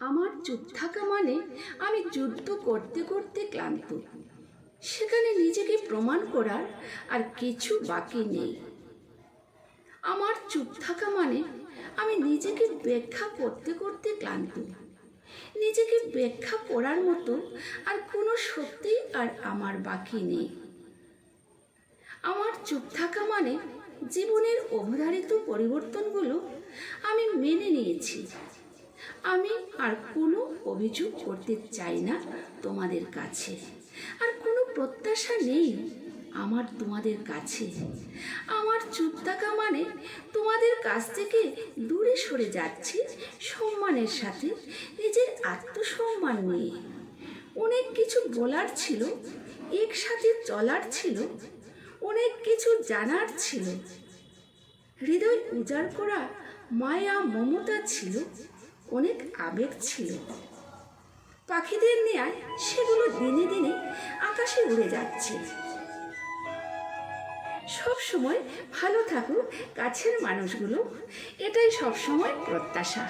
আমার চুপ থাকা মানে আমি যুদ্ধ করতে করতে ক্লান্ত। সেখানে নিজেকে প্রমাণ করার আর কিছু বাকি নেই। আমার চুপ থাকা মানে আমি নিজেকে ব্যাখ্যা করতে করতে ক্লান্ত। নিজেকে ব্যাখ্যা করার মতো আর কোনো সত্যি আর আমার বাকি নেই। আমার চুপ থাকা মানে জীবনের অবধারিত পরিবর্তনগুলো আমি মেনে নিয়েছি। আমি আর কোনো অভিযোগ করতে চাই না তোমাদের কাছে। আর কোনো প্রত্যাশা নেই আমার তোমাদের কাছে। আমার চুপ থাকা মানে তোমাদের কাছ থেকে দূরে সরে যাচ্ছি সম্মানের সাথে, নিজের আত্মসম্মান নিয়ে। অনেক কিছু বলার ছিল, একসাথে চলার ছিল, অনেক কিছু জানার ছিল। হৃদয় উজাড় করা মায়া মমতা ছিল অনেক আবেগ ছিল। পাখিদের নেয়ায় সেগুলো দিনে দিনে আকাশে উড়ে যাচ্ছে। সব সময় ভালো থাকুক কাছের মানুষগুলো, এটাই সব সময় প্রত্যাশা।